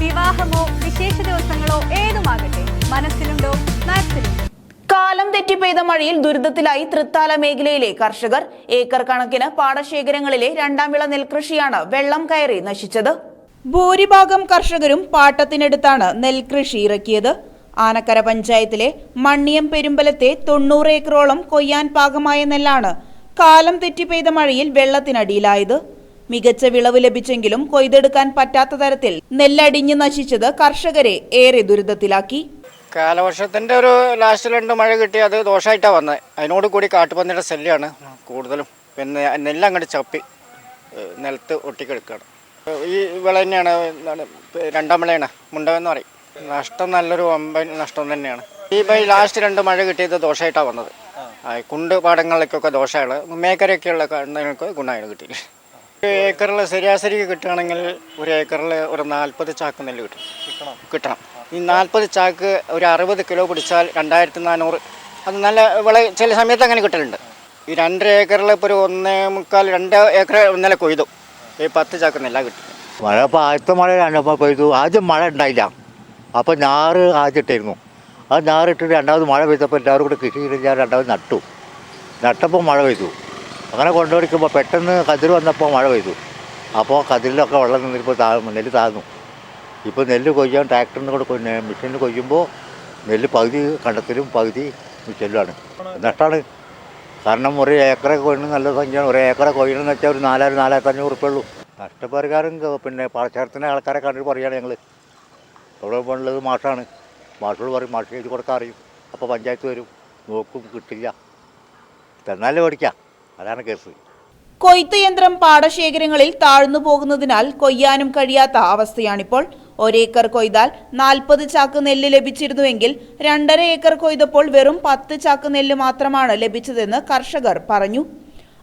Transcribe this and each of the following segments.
വിവാഹമോ വിശേഷ ദിവസങ്ങളോ ഏതുമാകട്ടെ മനസ്സിലുണ്ടോ മാക്സിലുണ്ടോ കാലം തെറ്റി പെയ്ത മഴയിൽ ദുരിതത്തിലായി തൃത്താല മേഖലയിലെ കർഷകർ ഏക്കർ കണക്കിന് പാടശേഖരങ്ങളിലെ രണ്ടാം വിള നെൽകൃഷിയാണ് വെള്ളം കയറി നശിച്ചത്. ഭൂരിഭാഗം കർഷകരും പാട്ടത്തിനെടുത്താണ് നെൽകൃഷി ഇറക്കിയത്. ആനക്കര പഞ്ചായത്തിലെ മണ്ണിയം പെരുമ്പലത്തെ തൊണ്ണൂറ് ഏക്കറോളം കൊയ്യാൻ പാകമായ നെല്ലാണ് കാലം തെറ്റി പെയ്ത മഴയിൽ വെള്ളത്തിനടിയിലായത്. മികച്ച വിളവ് ലഭിച്ചെങ്കിലും കൊയ്തെടുക്കാൻ പറ്റാത്ത തരത്തിൽ നെല്ലടിഞ്ഞു നശിച്ചത് കർഷകരെ ഏറെ ദുരിതത്തിലാക്കി. കാലവർഷത്തിന്റെ ഒരു ലാസ്റ്റ് രണ്ട് മഴ കിട്ടി അത് ദോഷമായിട്ടാണ് വന്നത് അതിനോട് കൂടി കാട്ടുപന്നിയുടെ ശല്യമാണ് കൂടുതലും. പിന്നെ നെല്ല് അങ്ങോട്ട് ചപ്പി നിലത്ത് ഒട്ടിക്കെടുക്കുകയാണ് ഈ വിള തന്നെയാണ് രണ്ടാം വിളയാണ് മുണ്ടവെന്ന് പറയും. നഷ്ടം നല്ലൊരു വമ്പൻ നഷ്ടം തന്നെയാണ്. ഈ ബൈ ലാസ്റ്റ് രണ്ട് മഴ കിട്ടിയത് ദോഷമായിട്ടാണ് വന്നത്. കുണ്ട് പാടങ്ങളിലേക്കൊക്കെ ദോഷമാണ് മേക്കരയൊക്കെയുള്ള കണ്ണുകൾക്ക് ഗുണമാണ് കിട്ടിയില്ല ഏക്കറിൽ ശരാശരി കിട്ടുകയാണെങ്കിൽ ഒരു ഏക്കറിൽ ഒരു നാൽപ്പത് ചാക്ക് നെല്ല് കിട്ടും. കിട്ടണം. ഈ നാൽപ്പത് ചാക്ക് ഒരു അറുപത് കിലോ പിടിച്ചാൽ രണ്ടായിരത്തി നാനൂറ് അത് നല്ല വിള ചില സമയത്ത് അങ്ങനെ കിട്ടലുണ്ട്. ഈ രണ്ടര ഏക്കറിൽ ഇപ്പോൾ ഒരു ഒന്നേ മുക്കാൽ രണ്ട് ഏക്കർ നില കൊയ്തു. ഈ പത്ത് ചാക്ക് നെല്ല കിട്ടും. മഴ ഇപ്പോൾ ആദ്യത്തെ മഴ രണ്ടപ്പോൾ പെയ്തു. ആദ്യം മഴ ഉണ്ടായില്ല. അപ്പോൾ ഞാറ് ആദ്യം ഇട്ടിരുന്നു ആ ഞാറിട്ടിട്ട് രണ്ടാമത് മഴ പെയ്തപ്പോൾ എല്ലാവരും കൂടെ കൃഷി ചെയ്തിട്ട് ഞാൻ രണ്ടാമത് നട്ടു. നട്ടപ്പോൾ മഴ പെയ്തു. അങ്ങനെ കൊണ്ടുപോയിക്കുമ്പോൾ പെട്ടെന്ന് കതിർ വന്നപ്പോൾ മഴ പെയ്തു. അപ്പോൾ കതിരിലൊക്കെ വെള്ളം നിന്നിപ്പോൾ താ നെല്ല് താഴ്ന്നു. ഇപ്പോൾ നെല്ല് കൊയ്യാൻ ട്രാക്ടറിന് കൂടെ മെഷീനിൽ കൊയ്യുമ്പോൾ നെല്ല് പകുതി കണ്ടത്തിലും പകുതി മിഷനിലുമാണ് നഷ്ടമാണ് കാരണം ഒരു ഏക്കറെ കൊയ്യണം നല്ല സംഖ്യയാണ്. ഒരു ഏക്കറെ കൊയ്യണമെന്ന് വെച്ചാൽ ഒരു നാലായിരം നാലായിരത്തി അഞ്ഞൂറ് ഉറുപ്പ ഉള്ളൂ. നഷ്ടപരിഹാരം പിന്നെ പാടശേഖരത്തിന്റെ ആൾക്കാരെ കണ്ടിട്ട് പറയുകയാണ് ഞങ്ങൾ ഇവിടെ ഉള്ളത് മാഷാണ്. മാഷോട് പറയും മാഷ് എഴുതി കൊടുക്കാൻ അറിയും. അപ്പോൾ പഞ്ചായത്ത് വരും. നോക്കും കിട്ടില്ല. തന്നാലേ മേടിക്കാം. അതാണ് കേസ്. കൊയ്ത്ത് യന്ത്രം പാടശേഖരങ്ങളിൽ താഴ്ന്നു പോകുന്നതിനാൽ കൊയ്യാനും കഴിയാത്ത അവസ്ഥയാണിപ്പോൾ. ഒരേക്കർ കൊയ്താൽ നാൽപ്പത് ചാക്ക് നെല്ല് ലഭിച്ചിരുന്നുവെങ്കിൽ രണ്ടര ഏക്കർ കൊയ്തപ്പോൾ വെറും പത്ത് ചാക്ക് നെല്ല് മാത്രമാണ് ലഭിച്ചതെന്ന് കർഷകർ പറഞ്ഞു.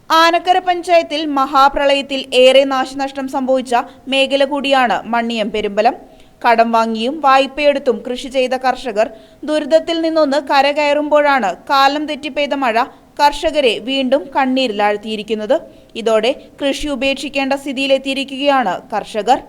ആനക്കര പഞ്ചായത്തിൽ മഹാപ്രളയത്തിൽ ഏറെ നാശനഷ്ടം സംഭവിച്ച മേഖല കൂടിയാണ് മണ്ണിയം പെരുമ്പലം. കടം വാങ്ങിയും വായ്പയെടുത്തും കൃഷി ചെയ്ത കർഷകർ ദുരിതത്തിൽ നിന്നൊന്ന് കരകയറുമ്പോഴാണ് കാലം തെറ്റിപ്പെയ്ത മഴ കർഷകരെ വീണ്ടും കണ്ണീരിലാഴ്ത്തിയിരിക്കുന്നത്. ഇതോടെ കൃഷി ഉപേക്ഷിക്കേണ്ട സ്ഥിതിയിലെത്തിയിരിക്കുകയാണ് കർഷകർ.